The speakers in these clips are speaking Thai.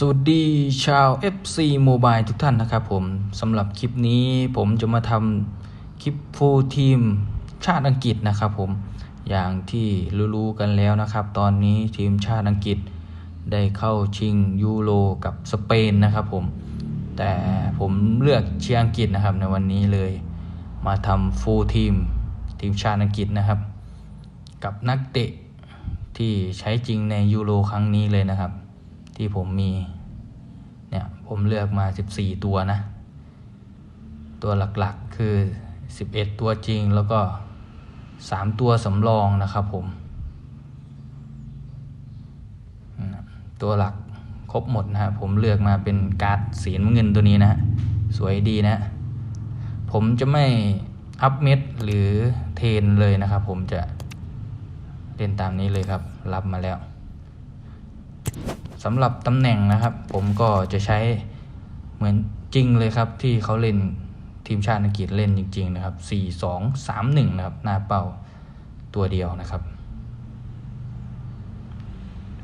สวัสดีชาว FC Mobile ทุกท่านนะครับผมสำหรับคลิปนี้ผมจะมาทำคลิปฟูลทีมชาติอังกฤษนะครับผมอย่างที่รู้ๆกันแล้วนะครับ ตอนนี้ทีมชาติอังกฤษได้เข้าชิงยูโรกับสเปนนะครับผมแต่ผมเลือกเชียร์อังกฤษนะครับในวันนี้เลย มาทำฟูลทีมทีมชาติอังกฤษนะครับ กับนักเตะที่ใช้จริงในยูโรครั้งนี้เลยนะครับ ที่ผมมี เนี่ย ผมเลือกมา 14 ตัวนะ ตัวหลักๆคือ 11 ตัวจริงแล้วก็ 3 ตัวสำรองนะครับผม ตัวหลักครบหมดนะฮะผมเลือกมาเป็นการ์ดสีน้ำเงินตัวนี้นะ สวยดีนะ ผมจะไม่อัพเม็ดหรือเทนเลยนะครับ ผมจะเล่นตามนี้เลยครับ รับมาแล้ว สำหรับตำแหน่งนะครับ ผมก็จะใช้เหมือนจริงเลยครับที่เขาเล่นทีมชาติอังกฤษเล่นจริง ๆ นะครับ 4 2 3 1 นะครับ หน้าเป้าตัวเดียวนะครับ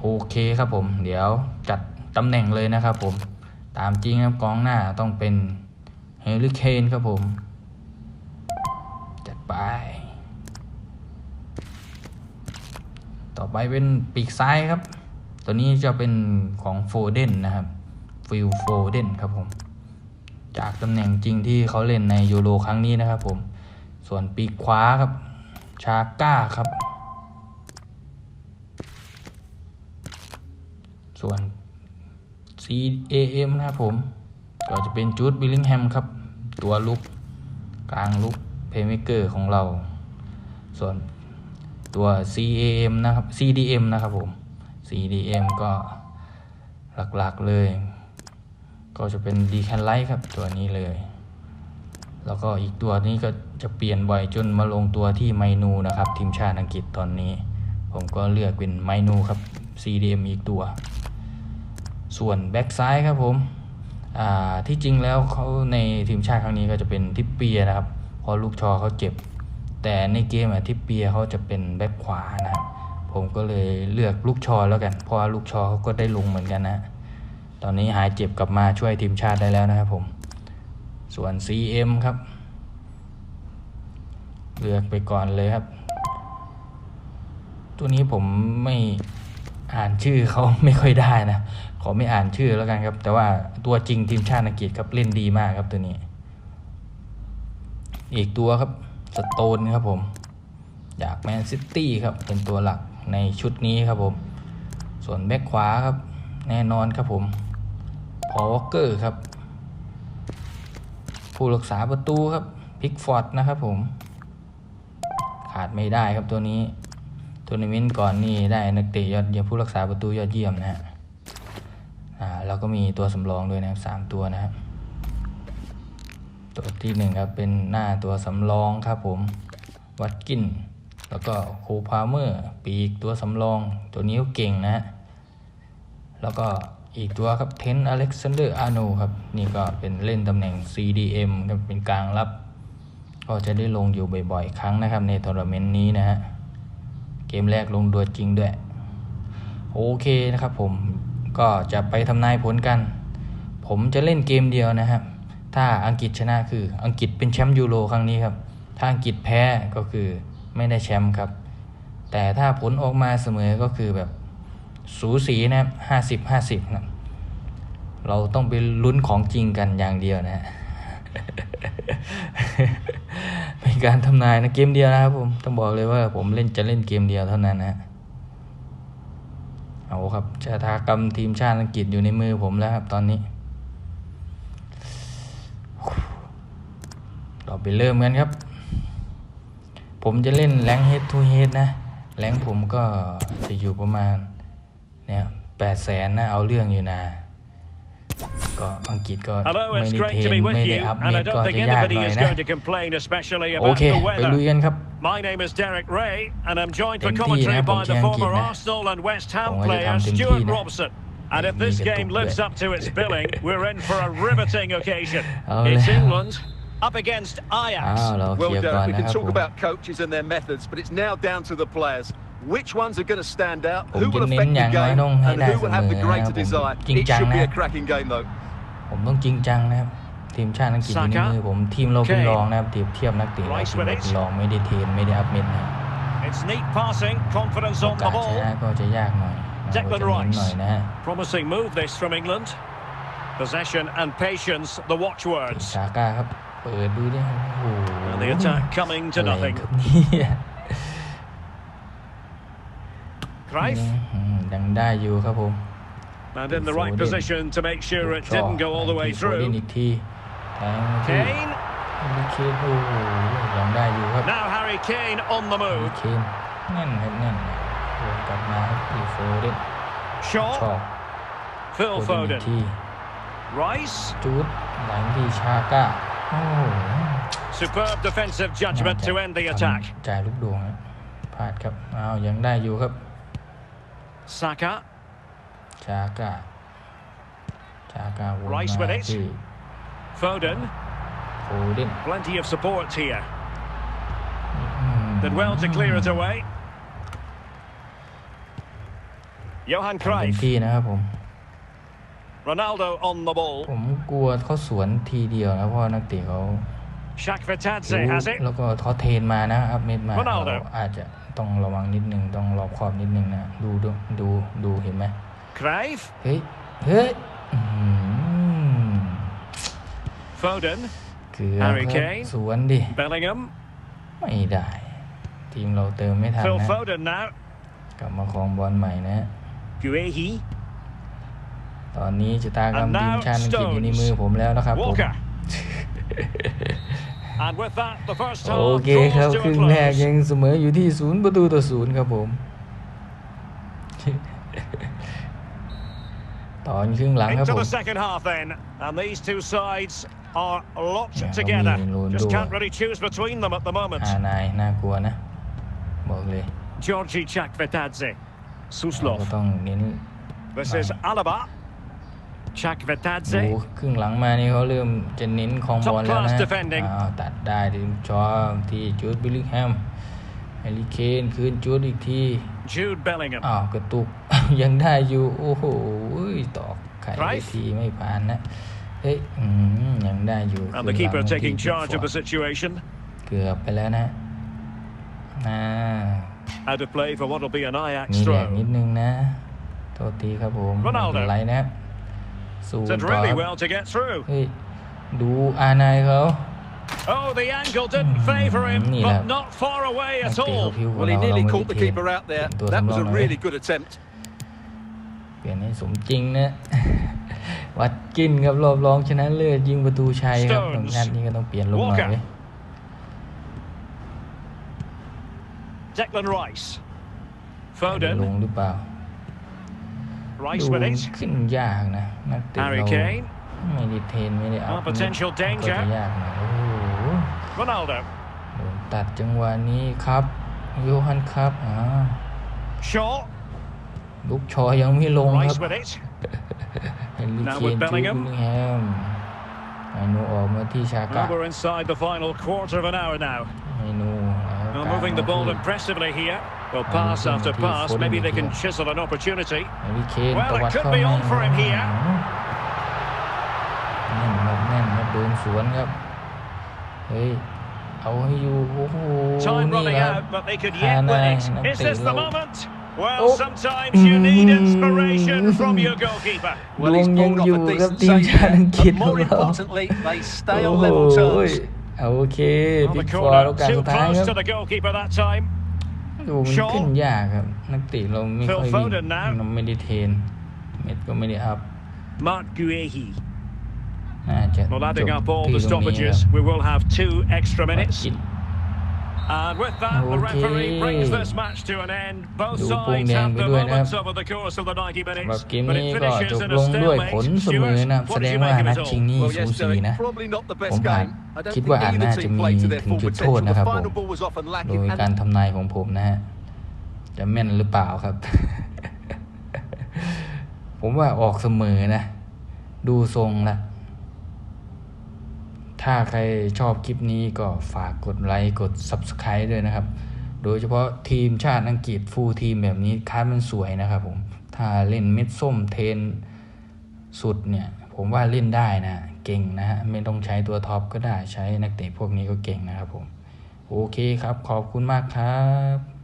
โอเคครับผม เดี๋ยวจัดตำแหน่งเลยนะครับผม ตามจริงครับกองหน้าต้องเป็นเฮลิเคนครับผม จัดไป ต่อไปเป็นปีกซ้ายครับ ตัวนี้จะเป็นของโฟเดนนะครับฟิลโฟเดนครับผม จากตำแหน่งจริงที่เขาเล่นในยูโรครั้งนี้นะครับผม ส่วนปีกขวาครับ ชาก้าครับ ส่วน CAM นะครับผม ก็จะเป็นจูดบิลลิงแฮมครับ ตัวลุก กลางลุกเพย์เมเกอร์ของเรา ส่วนตัว CAM นะครับ CDM นะครับผม CDM ก็หลักๆเลย ก็จะเป็น d c a n l i g h t ครับตัวนี้เลย แล้วก็อีกตัวนี้ก็จะเปลี่ยนบ่อยจนมาลงตัวที่ไมนูนะครับ ทีมชาติอังกฤษตอนนี้ ผมก็เลือกเป็นไมนูครับ CDM อีกตัว ส่วนแบ็กซ้ายครับผมที่จริงแล้วเขาในทีมชาติครั้งนี้ก็จะเป็นทิปเปียนะครับเพราะลูกชอเขาเจ็บ แต่ในเกมอะทิปเปียเขาจะเป็นแบ็กขวานะครับ ผมก็เลยเลือกลูกชอแล้วกัน เพราะว่าลูกชอเขาก็ได้ลงเหมือนกันนะ ตอนนี้หายเจ็บกลับมาช่วยทีมชาติได้แล้วนะครับผม ส่วน CM ครับ เลือกไปก่อนเลยครับ ตัวนี้ผมไม่อ่านชื่อเขาไม่ค่อยได้นะ ขอไม่อ่านชื่อแล้วกันครับ แต่ว่าตัวจริงทีมชาติอังกฤษครับเล่นดีมากครับตัวนี้ อีกตัวครับสโตนครับผม จากแมนซิตี้ครับเป็นตัวหลัก ในชุดนี้ครับผม ส่วนแบ็คขวาครับ แน่นอนครับผม พอวอเกอร์ครับ ผู้รักษาประตูครับพิกฟอร์ดนะครับผม ขาดไม่ได้ครับตัวนี้ทัวร์นาเมนต์ก่อนนี่ได้นักเตะยอดเยี่ยมผู้รักษาประตูยอดเยี่ยมนะฮะอ่าแล้วก็มีตัวสำรองด้วยนะครับสามตัวนะครับตัวที่หนึ่งครับเป็นหน้าตัวสำรองครับผมวัดกิน แล้วก็โคพาเมอร์ปีกตัวสำรอง ตัวนี้ก็เก่งนะฮะแล้วก็อีกตัวครับเทนอเล็กซานเดอร์อาโนครับ นี่ก็เป็นเล่นตำแหน่ง CDM ครับเป็นกลางรับ ก็จะได้ลงอยู่บ่อยๆ ครั้งนะครับ ในทัวร์นาเมนต์นี้นะฮะ เกมแรกลงตัวจริงด้วย โอเคนะครับผมก็จะไปทำนายผลกัน ผมจะเล่นเกมเดียวนะครับ ถ้าอังกฤษชนะคืออังกฤษเป็นแชมป์ยูโรครั้งนี้ครับ ถ้าอังกฤษแพ้ก็คือ ไม่ได้แชมป์ครับ แต่ถ้าผลออกมาเสมอก็คือแบบสูสีนะครับห้าสิบห้าสิบนะเราต้องไปลุ้นของจริงกันอย่างเดียวนะฮะเป็นการทำนายนะเกมเดียวนะครับผมต้องบอกเลยว่าผมเล่นจะเล่นเกมเดียวเท่านั้นนะฮะเอาครับชะตากรรมทีมชาติอังกฤษอยู่ในมือผมแล้วครับ ตอนนี้ เราไปเริ่มกันครับ ผมจะเล่นแรงเฮดทูเฮดนะแรงผมก็จะอยู่ประมาณเนี่ยแปดแสนนะเอาเรื่องอยู่นะ ก็อังกฤษก็ Hello, ไม่ it's ได้ great เท to ร be น with ไม่ได้ you, อัพ and เน็ I ตก็ don't think จะยากห anybody น่อย is นะ going to complain, especially โอ about เค the ไปลุย weather. กันครับ My name is Derek Ray, and I'm joined for เต็มที่ commentary นะผม by เชีย the ร์อังกฤษ former นะ Arsenal and West ผ Ham มก็จะ player ทำเต็มที่ Stuart นะ Robson. And if มี this กระตุก game ด้วย lives up to its billing, we're in for a riveting occasion. เอา It's แล้ว England up against อ้า Ajax. วเราเค Well, ลียร์ก่อน Derek, we นะ can ครับ talk ผม about coaches and their methods, but it's now down to the players. Which ones are going to stand out? ผม Who จะ will เน้น affect อ the ย่างน้อย game? ต้องให้ And ได้ who เส will ม have อ the นะครับ greater ผม desire? จริง It จัง should นะ be a cracking game, though. ผมต้องจริงจังนะครับทีมชาติอังกฤษอยู่ใน Saka มือผมทีมเราเป็น Kane รองนะครับเทียบเทียบนักเตะเรา Rice ทีมเรา with it เป็นรองไม่ได้เทรนไม่ได้อัพเม็ดนะครับ It's neat passing, confidence โอ on กา the สช ball. นะก็จะยากหน่อยเราก็ Declan จะเน้น Rice หน่อยนะฮะ Promising move this from England. Possession and patience, the watchwords. ซาก้าครับ เปิดดูดิโอ้โห And the attack coming to อะไร nothing. ครับเนี่ย Cruyff, อืมยังได้อยู่ครับผม and in the right Foden. position to make sure it ชอบ didn't go all the way โฟเดน through. อีกทีแทงมาที่ Kane, ลิเคนโอ้โหยังได้อยู่ครับ now Harry Kane on the ลิ move. เคนแน่นครับแน่นวนกลับมาครับที่โฟเดนชอ Shaw, บ Phil โฟเดนอีก Foden, ที Rice, จูดหลังที่ชาก้าโอ้โห superb defensive judgment to end the น่าจะ attack. ทำจ่ายลูกดวงครับพลาดครับอ้าวยังได้อยู่ครับ Saka, ชาก้าชาก้าวน Rice มา with it ที่ Foden, โฟเดน plenty of support here. อืม Did well to clear it away. Johan ทำเต็ม Cruyff, ที่นะครับผม Ronaldo on the ball. ผมกลัวเขาสวนทีเดียวนะเพราะว่านักเตะเขา Shakvetadze รู้ has it. แล้วก็เขาเทรนมานะครับเม็ดมา Ronaldo เราอาจจะต้องระวังนิดนึงต้องรอบคอบนิดนึงนะดูดูดูดูเห็นไหม Cruyff, เฮ้ยเฮ้ยอื้อหือ Foden, เกือบ Harry ครับ Kane สวนดิ Bellingham, ไม่ได้ ทีมเราเติมไม่ทัน Phil นะ Foden now. กลับมาครองบอลใหม่นะ Guehi, ตอนนี้ชะตากรรม And now ทีมชาติอังกฤษอยู่ใน Stones มือผมแล้วนะครับผม Walker. and with that, the first โอ half เคครับ draws ครึ่ to ง a แรก close. ยังเสมออยู่ที่ศูนย์ประตูต่อศูนย์ครับผม ตอนครึ่งหลังครับ Into ผม the second half then, and these two sides are locked Yeah, together. I mean, Just Ronaldo. can't really choose between them at the moment. อานายน่ากลัวนะ บอกเลย Georgi Chakvetadze, เรา Suslov. ก็ต้องเน้น This is Alaba. ดู Chakvetadze. ครึ่งหลังมานี่เขาเริ่มจะเน้นครองบอลแล้วนะ Top class defending อ้าวตัดได้ถึงจอที่จูดบิลลิงแฮมแฮร์รี่เคนคืนจูดอีกที Jude Bellingham. อ้าวกระตุกยังได้อยู่โอ้โหตอกไข่ไป Right. ทีไม่ผ่านนะเฮ้ยอืมยังได้อยู่ And the ครึ่งห keeper ลัง taking ที่ charge of the Pickford situation. เกือบไปแล้วนะอ่า Out of play for what will be an Ajax มีแรงนิ throw. ดนึงนะโทษทีครับผม Ronaldo ไม่เป็นไรนะครับ สู้กัน Did ต่อ really ครับ well to get through. เฮ้ยดูอานายเขา Oh, the angle didn't favour him, Mm, but yeah. not far away นัก at เตะเขา all. พิ้วกว่า Well, he เราเรา nearly ไม่ได้ caught the เทรน keeper out there. ตัว That สำร was อง a เลย really good attempt. เปลี่ยนให้สมจริงนะวัดกินครับรอบรองชนะเลิศยิงประตูชัยครับ Stones ตรงนัดนี้ก็ต้องเปลี่ยนลงหน่อย Walker เว้ย Declan Rice. ล Foden. งหรือเปล่า Rice ดู with it. ขึ้นยากนะ นักเตะ Harry เรา Kane. ไม่ได้เทรนไม่ได้อัพ Oh, potential ก็ danger จะยากหน่อยโอ้โห Ronaldo. โดนตัดจังหวะนี้ครับโยฮันครับอ่า Shaw. ลูกชอยังไม่ลงครั Rice บ with it. เฮนรี่ Now เคน with จูบิล Bellingham ลิงแฮมไมนูออกมาที่ชา Well, กะ we're inside the final quarter of an hour now. ไมนูแล้ว Well, กลาง moving the มา ball ที่ impressively here. Well, And pass looking after at the pass. Foden Maybe they can here. chisel an opportunity. แฮร์รี่เคน Well, ต it วัด could เข้า be มา on for him here. แน่นครับแน่นครับเดินสวนครับเฮ้ยเอาให้อยู่โอ้โห Time นี่ running ครับ out, but they could ฮา yet นา win ย it. นัก Is เตะ this เรา the moment? Well, Oh. sometimes you need inspiration from your goalkeeper. ดวงยังอยู่กับทีมชาติอังกฤษ But ของ more เรา importantly, they stay โอ้ on โห level terms. เอาโอเค On พิ the กฟอร์ corner, โอกาส too สุดท้าย close ค to รับ the goalkeeper that time. ดูมัน Shaw ขึ้นยากครับ นักเตะเราไม่ค่อย Phil วิ่ง Foden now เราไม่ได้เทรนเม็ดก็ไม่ได้อัพ Mark Guehi. น่าจะ Well, จ adding บ up all ที่ the ตรงนี้ครับ stoppages, we will have two extra วัด minutes. กิน And with that, the Okay. referee brings this match to an end. Both ดูโป้ง sides แดง have ไป their ด้วยนะครับ moments over the course of the 90สำหรับ minutes, เกม but นี้ it ก็ finishes จบ in ล a งด้วยผล stalemate. เสมอ Stuart, นะครับ what แส did ด you งว่า make of นั it ด all? ชิงนี้ Well, สูสี yesterday, นะ probably not the ผม best อาจ game. I don't คิด think ว่าอาจ either น่า team จะมี played to their ถึง full จุดโทษ potential. นะค The รับผม final ball was often โด lacking. ย and การทำนายของผมนะฮะจะแม่นหรือเปล่าครับ ผมว่าออกเสมอนะ ดูทรงละ ถ้าใครชอบคลิปนี้ก็ฝากกดไลค์กด Subscribe ด้วยนะครับ โดยเฉพาะทีมชาติอังกฤษฟูลทีมแบบนี้คาดมันสวยนะครับผม ถ้าเล่นเม็ดส้มเทนสุดเนี่ย ผมว่าเล่นได้นะ เก่งนะฮะ ไม่ต้องใช้ตัวท็อปก็ได้ใช้นักเตะพวกนี้ก็เก่งนะครับผม โอเคครับ ขอบคุณมากครับ